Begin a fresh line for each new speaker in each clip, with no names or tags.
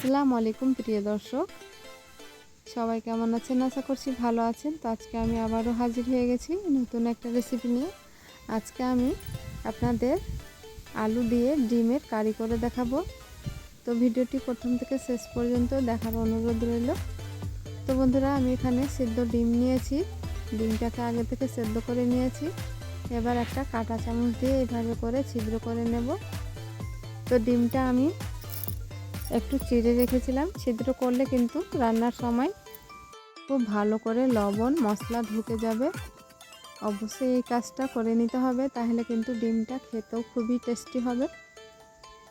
আসসালামু আলাইকুম, প্রিয় দর্শক। সবাই কেমন আছেন? আশা করছি ভালো আছেন। তো আজকে আমি আবারও হাজির হয়ে গেছি নতুন একটা রেসিপি নিয়ে। আজকে আমি আপনাদের আলু দিয়ে ডিমের কারি করে দেখাবো। তো ভিডিওটি প্রথম থেকে শেষ পর্যন্ত দেখার অনুরোধ রইল। তো বন্ধুরা, আমি এখানে সেদ্ধ ডিম নিয়েছি। ডিমটাকে আগে থেকে সেদ্ধ করে নিয়েছি। এবার একটা কাঁটা চামচ দিয়ে এভাবে করে ছিদ্র করে নেব। তো ডিমটা আমি একটু চিড়ে রেখেছিলাম। ছিদ্র করলে কিন্তু রান্নার সময় খুব ভালো করে লবণ, মশলা ঢুকে যাবে। অবশ্যই এই কাজটা করে নিতে হবে, তাহলে কিন্তু ডিমটা খেতেও খুবই টেস্টি হবে।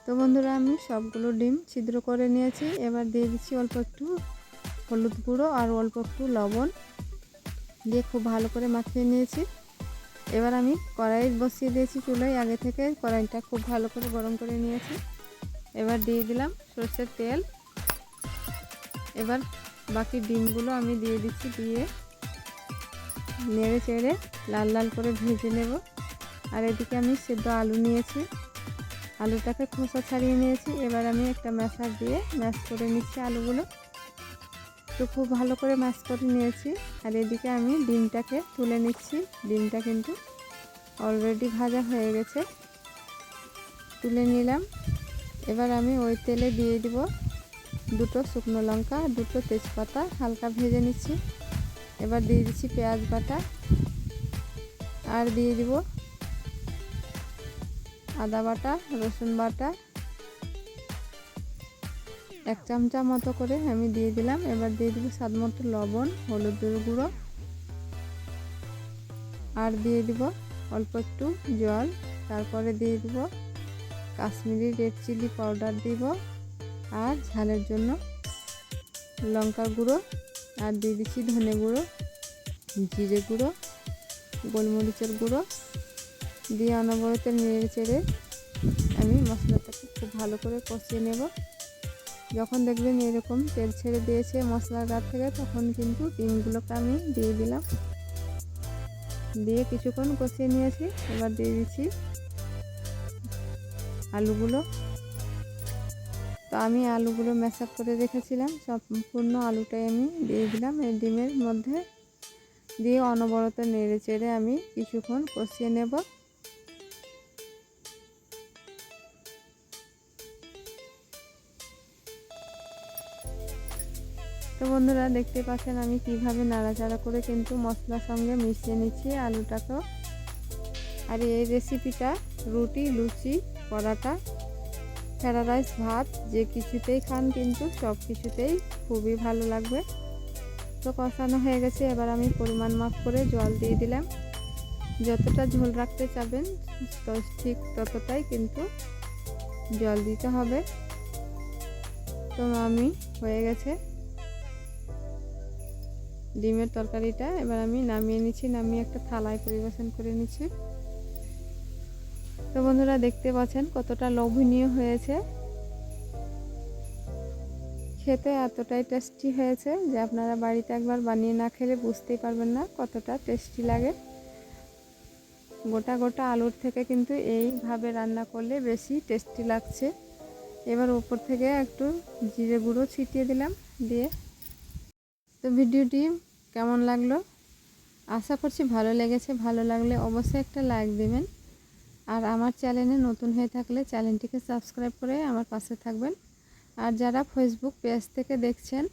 তো বন্ধুরা, আমি সবগুলো ডিম ছিদ্র করে নিয়েছি। এবার দিয়ে দিচ্ছি অল্প একটু হলুদ গুঁড়ো আর অল্প একটু লবণ দিয়ে খুব ভালো করে মাখিয়ে নিয়েছি। এবার আমি কড়াই বসিয়ে দিয়েছি চুলোয়। আগে থেকে কড়াইটা খুব ভালো করে গরম করে নিয়েছি। এবার দিয়ে দিলাম সর্ষের তেল। এবার বাকি ডিমগুলো আমি দিয়ে দিচ্ছি দিয়ে নেড়ে চেড়ে লাল লাল করে ভেজে নেব। আর এদিকে আমি সেদ্ধ আলু নিয়েছি। আলুটাকে খোসা ছাড়িয়ে নিয়েছি। এবার আমি একটা ম্যাশার দিয়ে ম্যাশ করে নিচ্ছি আলুগুলো। তো খুব ভালো করে ম্যাশ করে নিয়েছি। আর এদিকে আমি ডিমটাকে তুলে নিচ্ছি। ডিমটা কিন্তু অলরেডি ভাজা হয়ে গেছে। তুলে নিলাম। এবার আমি ওই তেলে দিয়ে দিব দুটো শুকনো লঙ্কা, দুটো তেজপাতা, হালকা ভেজে নিচ্ছি। এবার দিয়ে দিচ্ছি পেঁয়াজ বাটা। আর দিয়ে দিব আদা বাটা, রসুন বাটা। এক চামচা মতো করে আমি দিয়ে দিলাম। এবার দিয়ে দিব স্বাদ মতো লবণ, হলুদের গুঁড়ো। আর দিয়ে দিব অল্প একটু জল। তারপরে দিয়ে দিব কাশ্মীরি রেড চিলি পাউডার দিব আর ঝালের জন্য লঙ্কা গুঁড়ো আর দিয়ে দিচ্ছি ধনে গুঁড়ো, জিরে গুঁড়ো, গোলমরিচের গুঁড়ো। দিয়ে অনবরত নেড়ে চেড়ে আমি মশলাটাকে খুব ভালো করে কষিয়ে নেব। যখন দেখবেন এরকম তেল ছেড়ে দিয়েছে মশলার গা থেকে, তখন কিন্তু ডিমগুলোকে আমি দিয়ে দিলাম। দিয়ে কিছুক্ষণ কষিয়ে নিয়েছি। এবার দিয়ে দিচ্ছি আলুগুলো। তো আমি আলুগুলো ম্যাশআপ করে রেখেছিলাম। সম্পূর্ণ আলুটাই আমি দিয়ে দিলাম এই ডিমের মধ্যে। দিয়ে অনবরত নেড়ে চেড়ে আমি কিছুক্ষণ কষিয়ে নেব। তো বন্ধুরা, দেখতে পাচ্ছেন আমি কীভাবে নাড়াচাড়া করে কিন্তু মশলার সঙ্গে মিশিয়ে নিচ্ছি আলুটাকেও আর এই রেসিপিটা রুটি, লুচি পরাটা, ফেরা রাইস ভাত, যে কিছুতেই খান কিন্তু সব কিছুতেই খুবই ভালো লাগবে। তো কষানো হয়ে গেছে, এবার আমি পরিমাণ মাপ করে জল দিয়ে দিলাম। যতটা ঝোল রাখতে চাবেন, তো ঠিক ততটাই কিন্তু জল দিতে হবে। তো আমি হয়ে গেছে। ডিমের তরকারিটা এবার আমি নামিয়ে নিচ্ছি, নামিয়ে একটা থালায় পরিবেশন করে নিচ্ছি। তো বন্ধুরা দেখতে পাচ্ছেন কতটা লোভনীয় হয়েছে। খেতে এতটাই টেস্টি হয়েছে যে আপনারা বাড়িতে একবার বানিয়ে না খেলে বুঝতেই পারবেন না কতটা টেস্টি লাগে। গোটা গোটা আলুর থেকে কিন্তু এইভাবে রান্না করলে বেশি টেস্টি লাগছে। এবার ওপর থেকে একটু জিরে গুঁড়ো ছিটিয়ে দিলাম দিয়ে। তো ভিডিওটি কেমন লাগল? আশা করছি ভালো লেগেছে। ভালো লাগলে অবশ্যই একটা লাইক দেবেন। আর আমার চ্যানেলে নতুন হয়ে থাকলে চ্যানেলটিকে সাবস্ক্রাইব করে আমার পাশে থাকবেন। আর যারা ফেসবুক পেজ থেকে দেখছেন,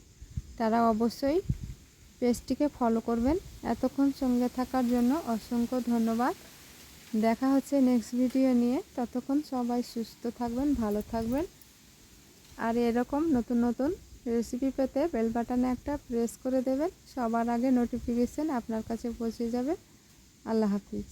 তারা অবশ্যই পেজটিকে ফলো করবেন। এতক্ষণ সঙ্গে থাকার জন্য অসংখ্য ধন্যবাদ। দেখা হচ্ছে নেক্সট ভিডিও নিয়ে। ততক্ষণ সবাই সুস্থ থাকবেন, ভালো থাকবেন। আর এরকম নতুন নতুন রেসিপি পেতে বেল বাটনে একটা প্রেস করে দেবেন। সবার আগে নোটিফিকেশান আপনার কাছে পৌঁছে যাবে। আল্লাহ হাফিজ।